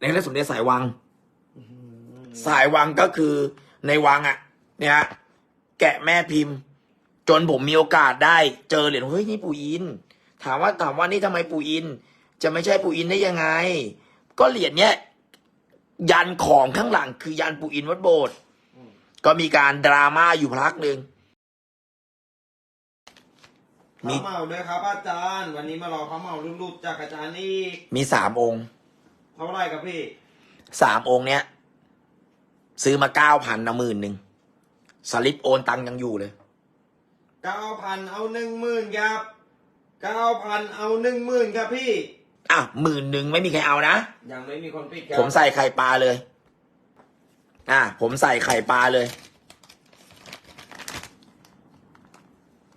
ในเรื่องสมเด็จสายวัง สายวังก็คือในวังอะ่ะ เนี่ยฮะแกะแม่พิมพ์ จนผมมีโอกาสได้ เจอเหรียญเฮ้ยนี่ปู่อิน ถามว่าถามว่านี่ทำไมปู่อิน จะไม่ใช่ปู่อินได้ยังไง ก็เหรียญเนี้ยยันของข้างหลังคือยันปู่อินวัดโบสถ์ก็มีการดราม่าอยู่พักหนึ่งมีพระเหมาด้วยครับอาจารย์ วันนี้มารอพระเหมาลุดๆจากอาจารย์อีก มีสามองค์ เท่าไหร่ครับพี่สามองค์เนี้ย ซื้อมาเก้าพันนะหมื่นหนึ่งสลิปโอนตังค์ยังอยู่เลยเก้าพันเอาหนึ่งหมื่นครับเก้าพันเอาหนึ่งหมื่นครับพี่อะหมื่นหนึ่งไม่มีใครเอานะยังไม่มีคนปิดครัผมใส่ไข่ปลาเลย อะ ผมใส่ไข่ปลาเลย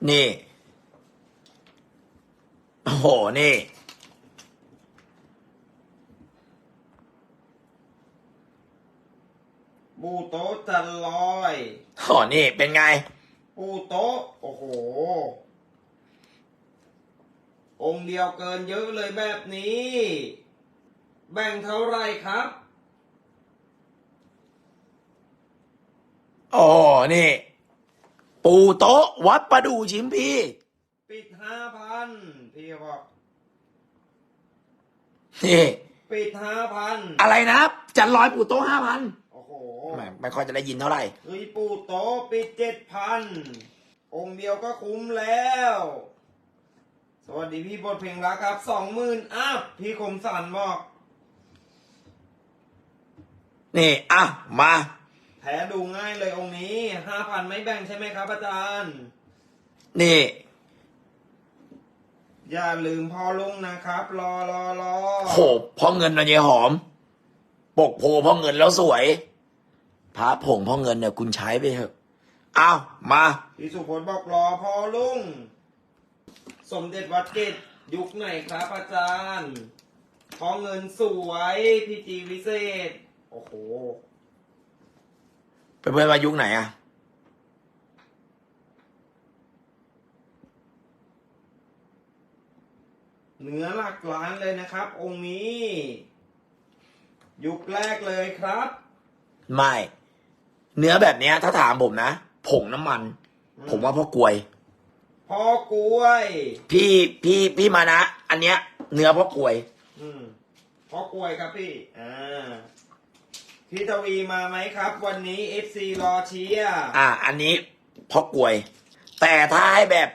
นี่ โอ้โห นี่ ปูโต๊ะจันลอยโอ้นี่เป็นไง ปูโต๊ะโอ้โห องค์เดียวเกินเยอะเลยแบบนี้ แบ่งเท่าไหร่ครับ โอ้นี่ ปูโต๊ะวัดประดูชิมพี่ปิดห้าพันพี่บอกนี่ ปิดห้าพันอะไรนะ จันร้อยปูโต๊ะห้าพันโอ้โหไม่ไม่ค่อยจะได้ยินเท่าไหร่เฮ้ยปูโต๊ะปิดเจ็ดพันองค์เดียวก็คุ้มแล้ว สวัสดีพี่บทเพลงรักครับสองหมื่นอัพพี่คมสันบอก นี่อะมาแพ้ดูง่ายเลยองค์นี้ห้าพันไม่แบ่งใช่ไหมครับอาจารย์ นี่ อย่าลืมพ่อลุงนะครับ รอรอรอโหพ่อเงินนะเยหอม ปกโพพ่อเงินแล้วสวย พระผงพ่อเงินเนี่ยคุณใช้ไปเถอะอ้าวมาพี่สุพลบอกรอพ่อลุง สมเด็จวัดเกตยุคไหนครับอาจารย์พ่อเงินสวยพี่จีวิเศษ โอ้โหไปเพื่อนว่ายุคไหนอะเนื้อหลักล้านเลยนะครับ องค์นี้ ยุคแรกเลยครับ ไม่ เนื้อแบบเนี้ย ถ้าถามผมนะผงน้ำมัน ผมว่าพ่อกลวย พ่อกล้วย พี่พี่พี่มานะ อันเนี้ย เนื้อพ่อกลวย อืมพ่อกล้วยครับพี่ อ่าพี่ทวีมาไหมครับ วันนี้ FC รอเชียร์อ่า อันนี้พ่อกลวย แต่ถ้าให้แบบ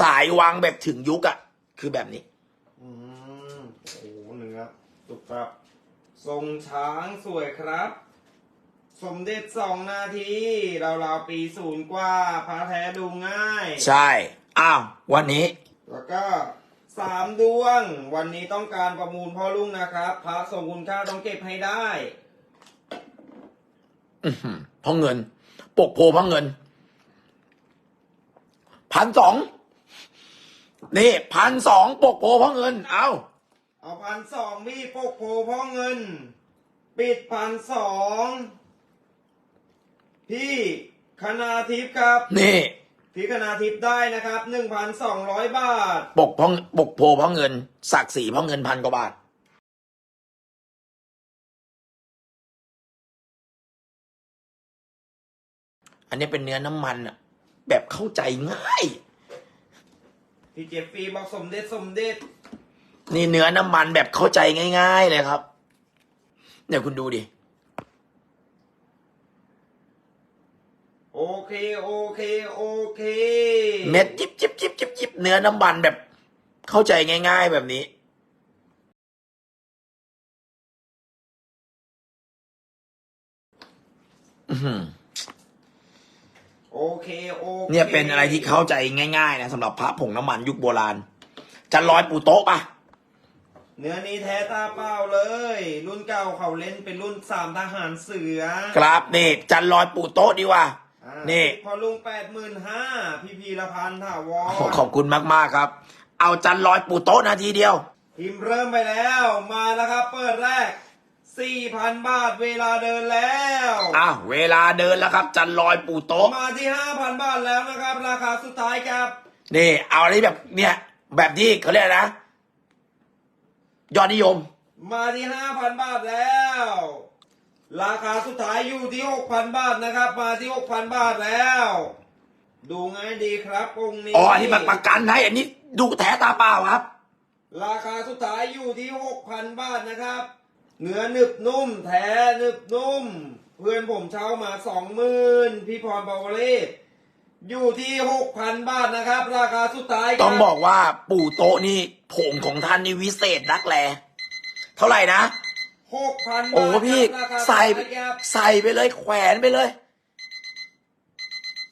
สายวังแบบถึงยุคอะคือแบบนี้ อืมโอ้โหเนื้อตุกครับ ทรงช้างสวยครับ สมเด็จสองนาทีราวๆปีศูนย์กว่าพระแท้ดูง่าย ใช่ อ้าว วันนี้ แล้วก็สามดวง วันนี้ต้องการประมูลพ่อลุงนะครับพระทรงคุณค่าต้องเก็บให้ได้อื้อหือพ่อเงิน ปกโพพ่อเงินพันสองนี่พันสองปกโพพ่อเงิน เอาเอาพันสองพี่ปกโพพ่อเงิน ปิดพันสอง พี่คณาทิพย์ครับ นี่ พี่คณาทิพย์ได้นะครับหนึ่งพันสองร้อยบาท ปกพ่อปกโพพ่อเงินศักดิ์ศรีพ่อเงินพันกว่าบาท อันนี้เป็นเนื้อน้ำมันอะแบบเข้าใจง่าย พี่เจฟฟี่บอกสมเด็จสมเด็จ นี่เนื้อน้ำมันแบบเข้าใจง่าย ๆ เลยครับ เนี่ยคุณดูดิ โอเคโอเคโอเค เม็ดจิบจิบจิบจิบจิบเนื้อน้ำมันแบบ เข้าใจง่าย ๆ แบบนี้อื้อหือโอเคโอเคเนี่ยเป็นอะไรที่เข้าใจง่ายๆนะสำหรับพระผงน้ำมันยุคโบราณ จะลอยปูโต๊ะปะเนื้อนี้แท้ตาเปล่าเลย รุ่นเก่าเขาเล่นเป็นรุ่นสามทหารเสือ ครับนี่จันลอยปูโต๊ะดีกว่าอ่า นี่ พอลุงแปดหมื่นห้าพี่พีละพันถาวรโอ้ขอบคุณมาก ๆ ครับ เอาจันลอยปูโต๊ะนาทีเดียว ทีมเริ่มไปแล้วมาแล้วครับ เปิดแรกสี่พันบาทเวลาเดินแล้วอะเวลาเดินแล้วครับ จันลอยปูโต๊ะมาที่ห้าพันบาทแล้วนะครับ ราคาสุดท้ายครับ นี่ เอาอะไรแบบเนี่ย แบบที่เขาเรียกอะไรนะ ยอดนิยม มาที่ห้าพันบาทแล้ว ราคาสุดท้ายอยู่ที่หกพันบาทนะครับ มาที่หกพันบาทแล้ว ดูง่ายดีครับองค์นี้ อ๋ออันนี้มันประกันให้อันนี้ดูแท้ตาเปล่าครับ ราคาสุดท้ายอยู่ที่หกพันบาทนะครับ เนื้อหนึบนุ่ม แท้หนึบนุ่ม เพื่อนผมเช่ามาสองหมื่นพี่พรบาวเลศอยู่ที่หกพันบาทนะครับ ราคาสุดท้ายครับต้องบอกว่าปู่โตะนี่ผงของท่านนี่วิเศษนักแล เท่าไหร่นะ หกพันบาทโอ้พี่ครับราคาใส่สุดท้ายครับใส่ไปเลย แขวนไปเลย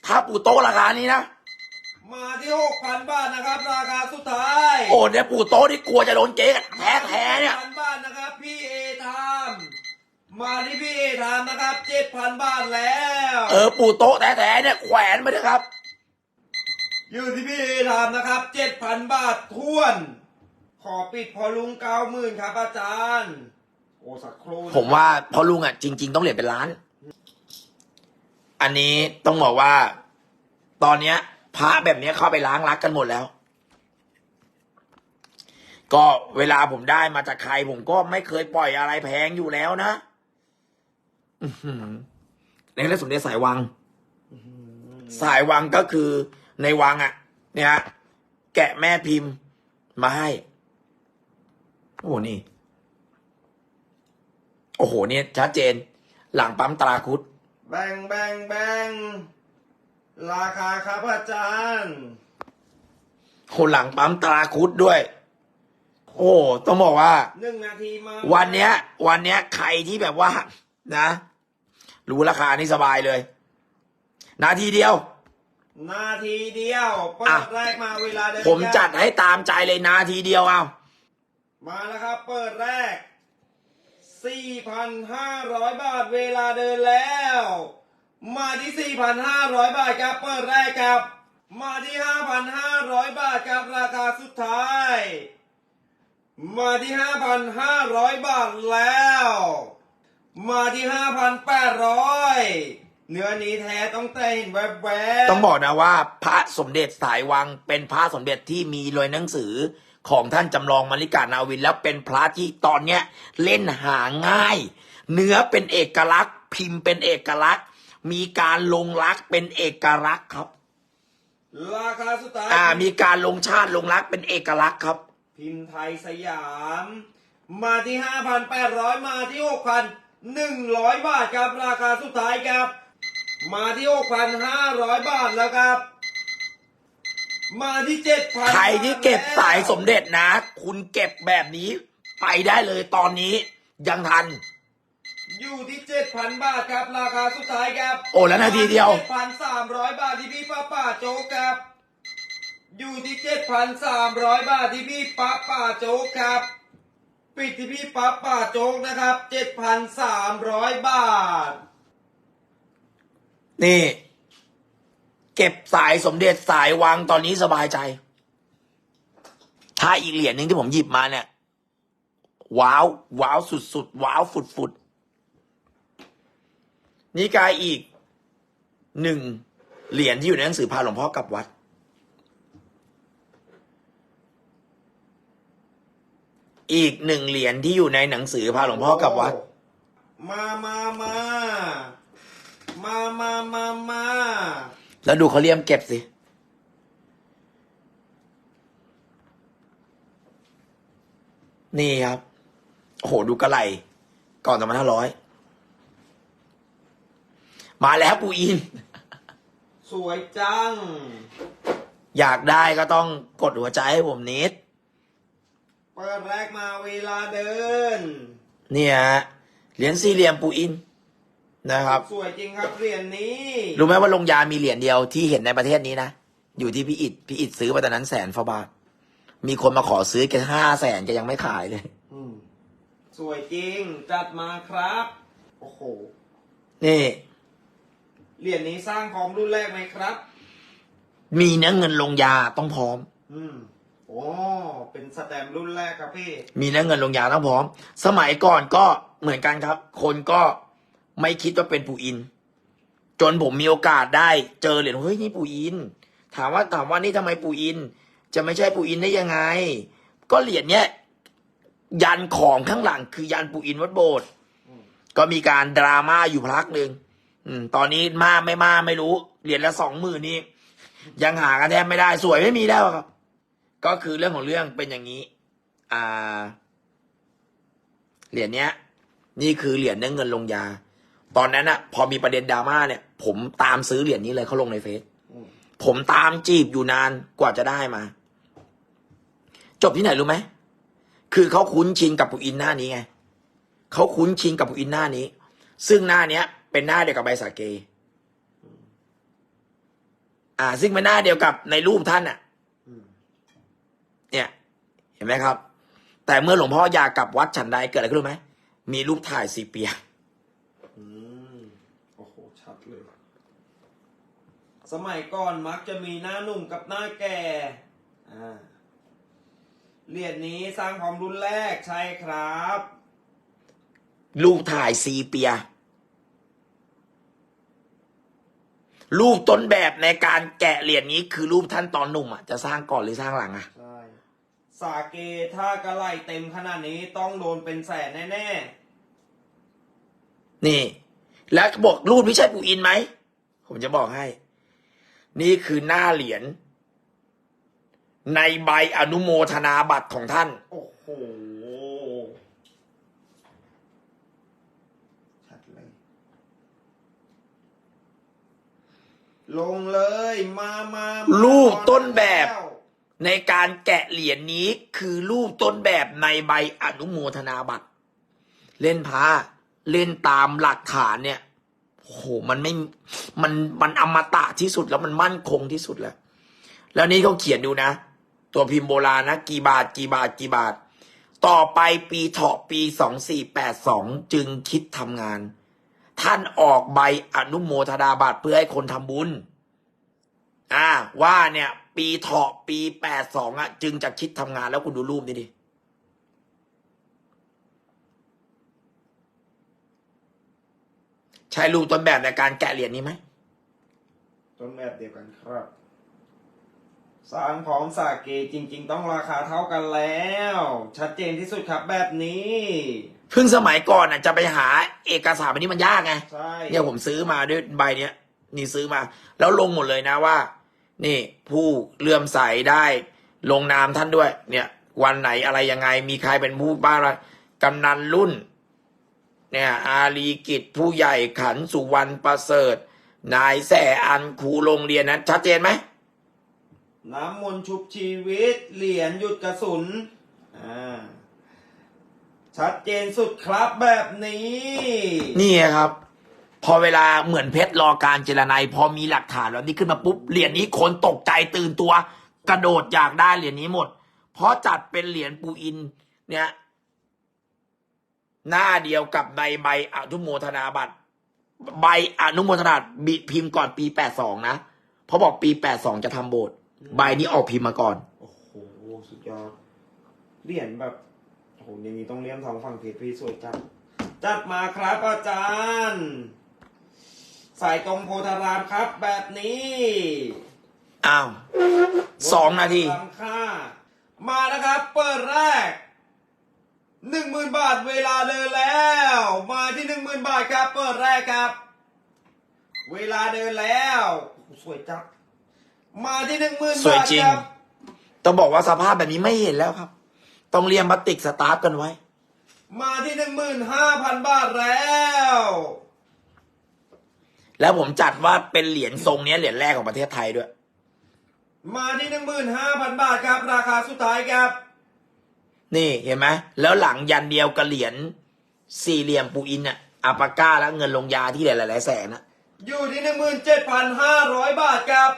ถ้าปู่โตะราคานี้นะ มาที่หกพันบาทนะครับ ราคาสุดท้าย โอ้เนี่ยปู่โตะนี่กลัวจะโดนเจ๊กันแท้แท้ๆเนี่ยพันบาทนะครับพี่เอทามมาที่พี่เอทามนะครับเจ็ดพันบาทแล้ว เออปู่โตะแท้แท้ๆเนี่ยแขวนไปเลยครับ อยู่ที่พี่เอทามนะครับเจ็ดพันบาททวน ขอปิดพอลุงเก้าหมื่นครับอาจารย์โอ้สักครู่นะ ผมว่าพอลุงอะจริง ๆ ต้องเหรียญเป็นล้าน อันนี้ต้องบอกว่า ตอนเนี้ย พระแบบเนี้ยเข้าไปล้างรักกันหมดแล้ว ก็เวลาผมได้มาจากใครผมก็ไม่เคยปล่อยอะไรแพงอยู่แล้วนะในเรื่องสมเด็จสายวังสายวังก็คือในวังอะ เนี่ยแกะแม่พิมพ์มาให้ โอ้โหนี่ โอ้โหเนี่ยชัดเจน หลังปั๊มตราคุดแบ่งแบ่งแบ่งราคาครับอาจารย์คนหลังปั๊มตราคุดด้วย โอ้ต้องบอกว่า หนึ่งนาทีมาวันเนี้ย วันเนี้ยใครที่แบบว่า นะ รู้ราคานี่สบายเลย นาทีเดียว นาทีเดียวเปิอะดแรกมาเวลาเดินผมจัดให้ตามใจเลยนาทีเดียวเอามาแล้วครับ เปิดแรก 4,500 บาทเวลาเดินแล้ว มาที่ 4,500 บาทครับเปิดแรกครับ มาที่ 5,500 บาทครับราคาสุดท้าย มาที่ 5,500 บาทแล้ว มาที่ 5,800เนื้อนี้แท้ต้องแต่เห็นแวบๆ ต้องบอกนะว่าพระสมเด็จสายวังเป็นพระสมเด็จที่มีรอยหนังสือ ของท่านจำลองมาริกานาวิน แล้วเป็นพระที่ตอนเนี้ยเล่นหาง่าย เนื้อเป็นเอกลักษณ์ พิมพ์เป็นเอกลักษณ์ มีการลงรักเป็นเอกลักษณ์ครับ ราคาสุดท้ายอ่ามีการลงชาติลงรักเป็นเอกลักษณ์ครับ พิมพ์ไทยสยาม มาที่5,800มาที่6,100บาทครับราคาสุดท้ายครับ มาที่6,500บาทแล้วครับ มาที่7,000ใครที่เก็บสายสมเด็จนะ คุณเก็บแบบนี้ไปได้เลยตอนนี้ยังทัน อยู่ที่7,000บาทครับราคาสุดท้ายครับโอ้แล้วนาทีเดียว7,300บาทที่พี่ป้าป่าโจ๊กครับ อยู่ที่7,300บาทที่พี่ป้าป่าโจ๊กครับ ปิดที่พี่ป้าป่าโจ๊กนะครับ7,300บาท นี่ เก็บสายสมเด็จสายวังตอนนี้สบายใจ ถ้าอีกเหรียญหนึ่งที่ผมหยิบมาเนี่ย ว้าว ว้าวสุดๆว้าวฝุดๆนี่กายอีกหนึ่งเหรียญที่อยู่ในหนังสือพาหลวงพ่อกลับวัด อีกหนึ่งเหรียญที่อยู่ในหนังสือพาหลวงพ่อกลับวัด มามามา มามามามา แล้วดูเขาเลี่ยมเก็บสินี่ครับโอ้โหดูกระไหลก่อนสองพันห้าร้อยมาแล้วปูอิน สวยจัง อยากได้ก็ต้องกดหัวใจให้ผมนิด เปิดแรกมาเวลาเดิน เนี่ยฮะเหรียญสี่เหลี่ยมปูอิน นะครับ สวยจริงครับเหรียญนี้รู้ไหมว่าลงยามีเหรียญเดียวที่เห็นในประเทศนี้นะ อยู่ที่พี่อิดพี่อิดซื้อไปตอนนั้นแสนฟาบาท มีคนมาขอซื้อแค่ห้าแสนแกยังไม่ขายเลย อืมสวยจริง จัดมาครับ โอ้โห นี่ เหรียญนี้สร้างพร้อมรุ่นแรกไหมครับ มีเนื้อเงินลงยาต้องพร้อม อืมโอ้เป็นสแตมป์รุ่นแรกครับพี่ มีเนื้อเงินลงยาต้องพร้อม สมัยก่อนก็เหมือนกันครับ คนก็ ไม่คิดว่าเป็นปู่อิน จนผมมีโอกาสได้เจอเหรียญเฮ้ยนี่ปู่อิน ถามว่าถามว่านี่ทำไมปู่อิน จะไม่ใช่ปู่อินได้ยังไง ก็เหรียญเนี้ยยันของข้างหลังคือยันปู่อินวัดโบสถ์ก็มีการดราม่าอยู่พักหนึ่งตอนนี้มาไม่มาไม่รู้ เหรียญละสองหมื่นนี้ยังหากันแทบไม่ได้สวยไม่มีแล้วครับ ก็คือเรื่องของเรื่องเป็นอย่างนี้ อ่า เหรียญเนี้ย นี่คือเหรียญเนื้อเงินลงยา ตอนนั้นอะพอมีประเด็นดราม่าเนี่ย ผมตามซื้อเหรียญนี้เลยเขาลงในเฟซอืมผมตามจีบอยู่นานกว่าจะได้มา จบที่ไหนรู้ไหมคือเขาคุ้นชินกับปูอินหน้านี้ไงเขาคุ้นชินกับปูอินหน้านี้ ซึ่งหน้าเนี้ย เป็นหน้าเดียวกับใบสาเก อ่า ซึ่งเป็นหน้าเดียวกับในรูปท่านอะอืมเนี่ย เห็นไหมครับ แต่เมื่อหลวงพ่ออยากกลับวัดฉันใดเกิดอะไรขึ้นรู้ไหมมีรูปถ่ายสีเปียอืมโอ้โห ชัดเลย สมัยก่อนมักจะมีหน้าหนุ่มกับหน้าแก่อ่าเหรียญนี้สร้างความรุนแรกใช่ครับรูปถ่ายซีเปีย รูปต้นแบบในการแกะเหรียญนี้คือรูปท่านตอนหนุ่มอะจะสร้างก่อนหรือสร้างหลังอะใช่สาเกถ้ากระไหลเต็มขนาดนี้ต้องโดนเป็นแสนแน่นี่ แล้วบอกรูปไม่ใช่ปู่อินไหม ผมจะบอกให้ นี่คือหน้าเหรียญในใบอนุโมทนาบัตรของท่านๆโอ้โห ชัดเลย ลงเลย มามามารูปต้นแบบแล้วในการแกะเหรียญนี้คือรูปต้นแบบในใบอนุโมทนาบัตร เล่นพระเล่นตามหลักฐานเนี่ย โอ้โหมันไม่มันมันอมตะที่สุดแล้วมันมั่นคงที่สุดแล้ว แล้วนี่เขาเขียนดูนะ ตัวพิมพ์โบราณนะ กี่บาท กี่บาท กี่บาท ต่อไปปีเถาะปีสองสี่แปดสองจึงคิดทำงาน ท่านออกใบอนุโมทนาบัตรเพื่อให้คนทำบุญอ่าว่าเนี่ย ปีเถาะปีแปดสองอะ จึงจะคิดทำงานแล้วคุณดูรูปนี่ดิ ใช่รูปต้นแบบในการแกะเหรียญนี้ไหมต้นแบบเดียวกันครับสร้างพร้อมสาเกจริง ๆ ต้องราคาเท่ากันแล้ว ชัดเจนที่สุดครับแบบนี้เพิ่งสมัยก่อนอะจะไปหาเอกสารแบบนี้มันยากไงใช่เนี่ยผมซื้อมาด้วยใบเนี้ยนี่ซื้อมา แล้วลงหมดเลยนะว่า นี่ ผู้เลื่อมใสได้ลงนามท่านด้วย เนี่ย วันไหนอะไรยังไง มีใครเป็นผู้บ้านอะไรกำนันรุ่น เนี่ยอารีกิจผู้ใหญ่ขันสุวรรณประเสริฐ นายแส่อันครูโรงเรียนนั้นชัดเจนไหมน้ำมนต์ชุบชีวิต เหรียญหยุดกระสุนอ่าชัดเจนสุดครับแบบนี้ นี่ไงครับ พอเวลาเหมือนเพชรรอการเจรไนายพอมีหลักฐานแล้วนี่ขึ้นมาปุ๊บเหรียญนี้คนตกใจตื่นตัว กระโดดอยากได้เหรียญนี้หมด เพราะจัดเป็นเหรียญปูอินเนี่ย หน้าเดียวกับในใบอนุโมทนาบัตร ใบอนุโมทนาบิพิมพ์ก่อนปีแปดสองนะเพราะบอกปีแปดสองจะทำโบสถ์ใบนี้ออกพิมพ์มาก่อน โอ้โห สุดยอดเหรียญแบบโอ้โหอย่างนี้ต้องเลี่ยมทองฝั่งเพชรพี่สวยจัด จัดมาครับอาจารย์ สายตรงโพธารามครับ แบบนี้อ้าวสองนาทีราคามานะครับ เปิดแรก หนึ่งหมื่นบาทเวลาเดินแล้ว มาที่หนึ่งหมื่นบาทครับเปิดแรกครับ เวลาเดินแล้วโอ้โหสวยจัดมาที่หนึ่งหมื่นสวยบาทจริง ครับต้องบอกว่าสภาพแบบนี้ไม่เห็นแล้วครับ ต้องเรียมพลาสติกสตาร์ทกันไว้ มาที่หนึ่งหมื่นห้าพันบาทแล้ว แล้วผมจัดว่าเป็นเหรียญทรงเนี้ยเหรียญแรกของประเทศไทยด้วย มาที่หนึ่งหมื่นห้าพันบาทครับ ราคาสุดท้ายครับ นี่เห็นไหมแล้วหลังยันเดียวกับเหรียญสี่เหลี่ยมปูอินอะอาปาก้าแล้วเงินลงยาที่หลายๆแสนอะอยู่ที่หนึ่งหมื่นเจ็ดพันห้าร้อยบาทครับ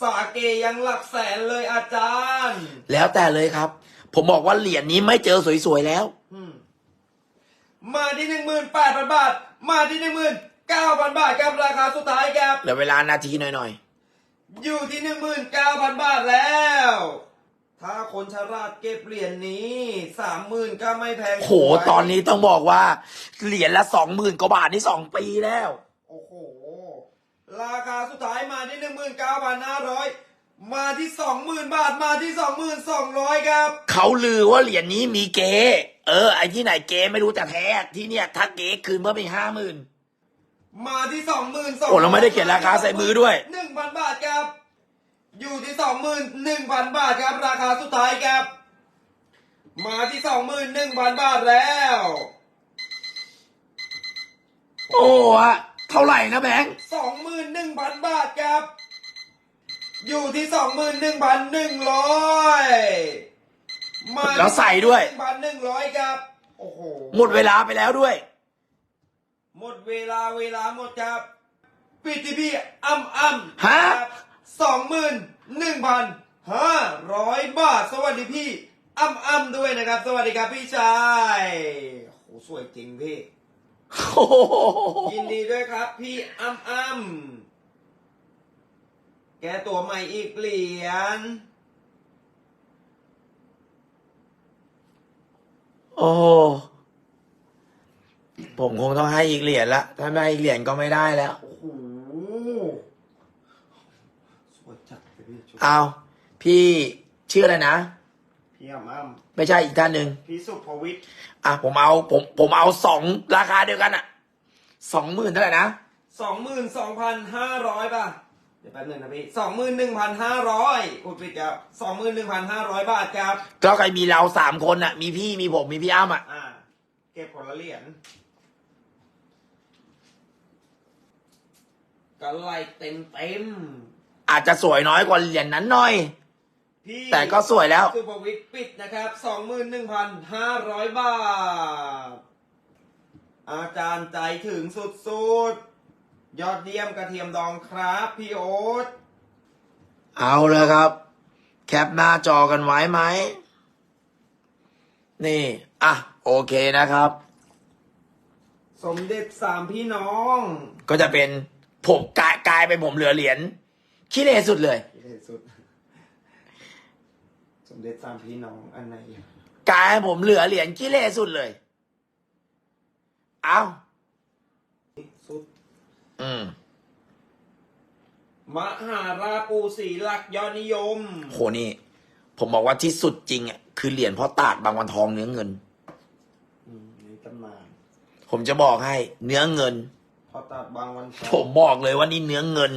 สาเกยังหลักแสนเลยอาจารย์ แล้วแต่เลยครับ ผมบอกว่าเหรียญนี้ไม่เจอสวยๆแล้วอืมมาที่หนึ่งหมื่นแปดพันบาท มาที่หนึ่งหมื่นเก้าพันบาทครับราคาสุดท้ายครับเหลือเวลานาทีหน่อยอยู่ที่หนึ่งหมื่นเก้าพันบาทแล้ว ถ้าคนฉลาดเก็บเหรียญนี้สามหมื่นก็ไม่แพงๆโหตอนนี้ต้องบอกว่า เหรียญละสองหมื่นกว่าบาทนี่สองปีแล้ว โอ้โห ราคาสุดท้ายมาที่หนึ่งหมื่นเก้าพันห้าร้อยมาที่สองหมื่นบาทมาที่สองหมื่นสองร้อยครับ เขาลือว่าเหรียญนี้มีเกเออ ไอ้ที่ไหนเกไม่รู้แต่แท้ที่เนี่ยถ้าเกคืนเพิ่มอีกห้าหมื่นมาที่สองหมื่นสองโอ้เราไม่ได้เขียนราคาใส่มือด้วยหนึ่งพันบาทครับ อยู่ที่สองหมื่นหนึ่งพันบาทครับราคาสุดท้ายครับ มาที่สองหมื่นหนึ่งพันบาทแล้ว โอ้ฮะเท่าไหร่นะแบงค์สองหมื่นหนึ่งพันบาทครับ อยู่ที่สองหมื่นหนึ่งพันหนึ่งร้อยมาแล้วใส่ด้วยหนึ่งพันหนึ่งร้อยครับ โอ้โห หมดเวลาไปแล้วด้วย หมดเวลาเวลาหมดครับปิดที่พี่อ้ำอ้ำฮะ สองหมื่นหนึ่งพันห้าร้อยบาท สวัสดีพี่อ้ำอ้ำด้วยนะครับ สวัสดีครับพี่ชายโอ้โหสวยจริงพี่โอ้โหยินดีด้วยครับ พี่อ้ำอ้ำแกตัวใหม่อีกเหรียญโอ้โหผมคงต้องให้อีกเหรียญละ ถ้าไม่ให้อีกเหรียญก็ไม่ได้แล้ว โอ้โหสวยจัด เลยพี่ชุดเอาพี่ชื่ออะไรนะ พี่อ้ำอ้ำไม่ใช่อีกท่านหนึ่งพี่สุภวิทย์อะผมเอาผมผมเอาสองราคาเดียวกันอะสองหมื่นเท่าไหร่นะสองหมื่นสองพันห้าร้อยป่ะ เดี๋ยวแป๊บนึงนะพี่สองหมื่นหนึ่งพันห้าร้อยพูดผิดครับสองหมื่นหนึ่งพันห้าร้อยบาทครับ ก็ใครมีเราสามคนอะ มีพี่มีผมมีพี่อ้ำอะอ่า เก็บผลละเหรียญก็ไล่เต็มเต็ม อาจจะสวยน้อยกว่าเหรียญนั้นหน่อยๆพี่แต่ก็สวยแล้ว สุภวิทย์ปิดนะครับสองหมื่นหนึ่งพันห้าร้อยบาท อาจารย์ใจถึงสุดๆ ยอดเยี่ยมกระเทียมดองครับ พี่โอ๊ตเอาเลยครับ แคปหน้าจอกันไว้ไหม นี่ อะ โอเคนะครับ สมเด็จสามพี่น้อง ก็จะเป็นผมกลายกลายเป็นผมเหลือเหรียญ ขี้เลสุดเลยที่ที่สุด สมเด็จสามพี่น้องอันไหนกลายเป็นผมเหลือเหรียญขี้เลสุดเลย เอาสุด อืม มหาราปูสีหลักยอดนิยม โหนี่ ผมบอกว่าที่สุดจริงอะคือเหรียญพ่อตาดบางวันทองเนื้อเงิน อืมในตำนานผมจะบอกให้ เนื้อเงิน พอตัดบางวันผมบอกเลยว่านี่เนื้อเงิน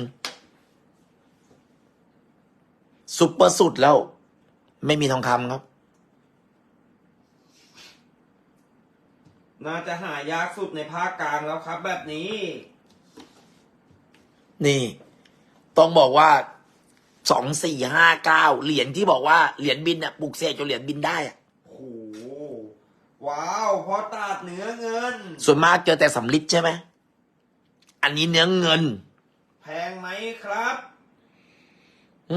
ซุปเปอร์สุดแล้ว ไม่มีทองคำครับ น่าจะหายากสุดในภาคกลางแล้วครับ แบบนี้ นี่ ต้องบอกว่าสองสี่ห้าเก้าเหรียญที่บอกว่าเหรียญบินอะปลุกเสกจนเหรียญบินได้อะโอ้โหว้าวพอตัดเนื้อเงิน ส่วนมากเจอแต่สำลิดใช่ไหม อันนี้เนื้อเงิน แพงไหมครับ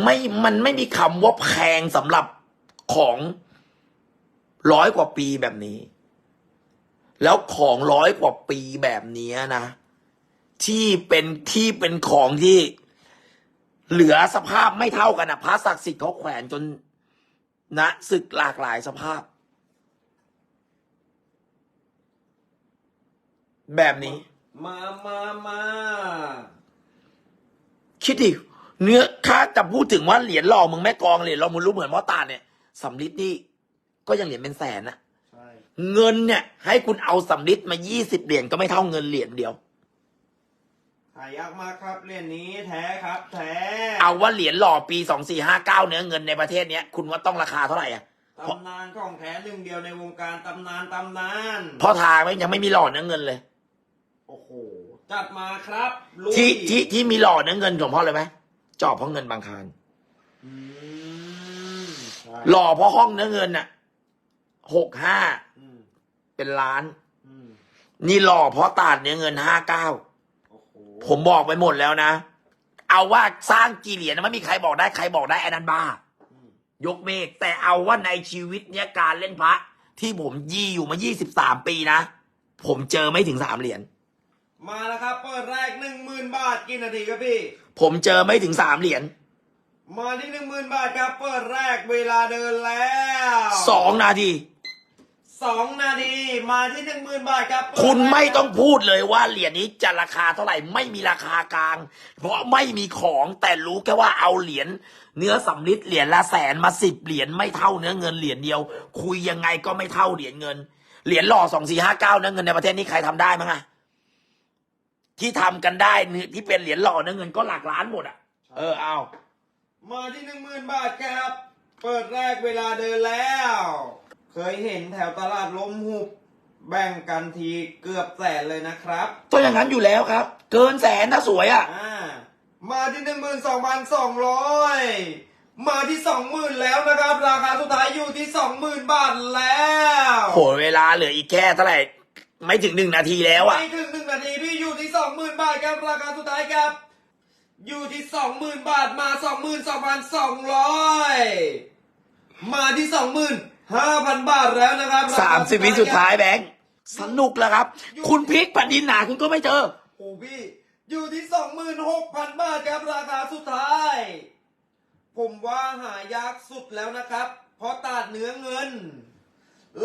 ไม่มันไม่มีคำว่าแพงสำหรับของร้อยกว่าปีแบบนี้ แล้วของร้อยกว่าปีแบบนี้นะ ที่เป็นที่เป็นของที่เหลือสภาพไม่เท่ากันนะพระศักดิ์สิทธิ์เขาแขวนจนนะศึกหลากหลายสภาพ แบบนี้ มามามาคิดดิ เนื้อถ้าจะพูดถึงว่าเหรียญหล่อมึงแม่กลองเหรียญหล่อมึงรู้เหมือนมอตาเนี่ยสำลิดนี่ก็ยังเหรียญเป็นแสนนะใช่เงินเนี่ย ให้คุณเอาสำลิดมายี่สิบเหรียญก็ไม่เท่าเงินเหรียญเดียวหายากมากครับเหรียญนี้แท้ครับ แท้เอาว่าเหรียญหล่อปีสองสี่ห้าเก้าเนื้อเงินในประเทศเนี้ยคุณว่าต้องราคาเท่าไหร่อะตำนานของแท้หนึ่งเดียวในวงการตำนานตำนานเพราะทางไม่ยังไม่มีหล่อเนื้อเงินเลยโอ้โหจัดมาครับลุยที่ที่ที่มีหล่อเนื้อเงินของพ่อเลยไหม จอบเพราะเงินบางคารอืมใช่หล่อเพราะห้องเนื้อเงินน่ะหกห้าอืมเป็นล้านอืมนี่หล่อเพราะตาดเนื้อเงินห้าเก้าโอ้โหผมบอกไปหมดแล้วนะ เอาว่าสร้างกี่เหรียญนะไม่มีใครบอกได้ใครบอกได้ไอ้นันบ้าอืมยกเมฆแต่เอาว่าในชีวิตเนี้ยการเล่นพระ ที่ผมยี่อยู่มายี่สิบสามปีนะ ผมเจอไม่ถึงสามเหรียญมาแล้วครับเปิดแรกหนึ่งหมื่นบาทกี่นาทีครับพี่ ผมเจอไม่ถึงสามเหรียญมาที่หนึ่งหมื่นบาทครับเปิดแรกเวลาเดินแล้วสองนาทีสองนาทีมาที่หนึ่งหมื่นบาทครับเปิดคุณไม่ต้องแรกพูดเลยว่าเหรียญนี้จะราคาเท่าไหร่ไม่มีราคากลาง เพราะไม่มีของแต่รู้แค่ว่าเอาเหรียญเนื้อสำลิดเหรียญละแสนมาสิบเหรียญไม่เท่าเนื้อเงินเหรียญเดียว คุยยังไงก็ไม่เท่าเหรียญเงิน เหรียญหล่อสองสี่ห้าเก้าเนื้อเงินในประเทศนี้ใครทำได้มั้งอะ ที่ทำกันได้นี่ที่เป็นเหรียญหล่อเนื้อเงินก็หลักล้านหมดอะเออเอา มาที่หนึ่งหมื่นบาทครับ เปิดแรกเวลาเดินแล้ว เคยเห็นแถวตลาดล้มหุบ แบ่งกันทีเกือบแสนเลยนะครับตัวอย่างนั้นอยู่แล้วครับ เกินแสนถ้าสวยอะอ่า มาที่หนึ่งหมื่นสองพันสองร้อยมาที่สองหมื่นแล้วนะครับ ราคาสุดท้ายอยู่ที่สองหมื่นบาทแล้วโหเวลาเหลืออีกแค่เท่าไหร่ ไม่ถึงหนึ่งนาทีแล้วอะไม่ถึงหนึ่งนาทีพี่อยู่ ที่สองหมื่นบาทครับราคาสุดท้ายครับ อยู่ที่สองหมื่นบาทมาสองหมื่นสองพันสองร้อยมาที่สองหมื่นห้าพันบาทแล้วนะครับสามสิบวิสุดท้ายแบงค์สนุกแล้วครับ คุณพลิกแผ่นดินหนาคุณก็ไม่เจอโอ้พี่อยู่ที่สองหมื่นหกพันบาทครับราคาสุดท้าย ผมว่าหายากสุดแล้วนะครับ เพราะตัดเนื้อเงิน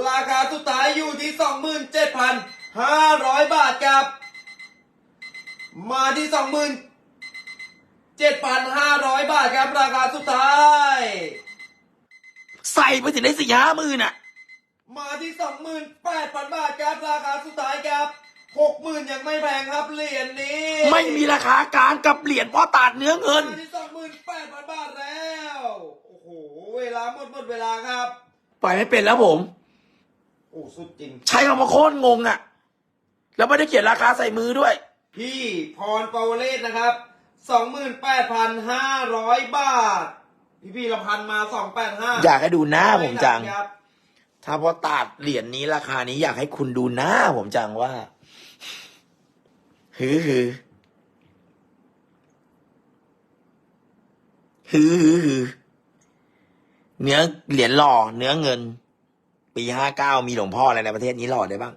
ราคาสุดท้ายอยู่ที่สองหมื่นเจ็ดพันห้าร้อยบาทครับ มาที่สองหมื่นเจ็ดพันห้าร้อยบาทครับราคาสุดท้าย ใส่ไปถึงได้สี่ห้าหมื่นอะ มาที่สองหมื่นแปดพันบาทครับราคาสุดท้ายครับหกหมื่นยังไม่แพงครับเหรียญนี้ ไม่มีราคากลางกับเหรียญพ่อตาดเนื้อเงิน มาที่สองหมื่นแปดพันบาทแล้ว โอ้โห เวลาหมดหมดเวลาครับ ปล่อยไม่เป็นแล้วผม โอ้สุดจริง ใช้คำว่าโคตรงงอะ แล้วไม่ได้เขียนราคาใส่มือด้วย พี่พรปาวเลศนะครับสองหมื่นแปดพันห้าร้อยบาท พี่พี่ละพันมาสองแปดห้าอยากให้ดูหน้าผมจัง ครับ ถ้าพ่อตาดเหรียญนี้ราคานี้อยากให้คุณดูหน้าผมจังว่าฮือฮือฮือฮือฮือเนื้อเหรียญหล่อ เนื้อเงิน ปีห้าเก้ามีหลวงพ่ออะไรในประเทศนี้หล่อได้บ้าง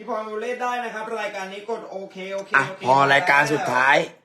พี่พรปาวเลศได้นะครับ รายการนี้กดโอเคโอเคอะโเคพอรายการสุดท้ายแ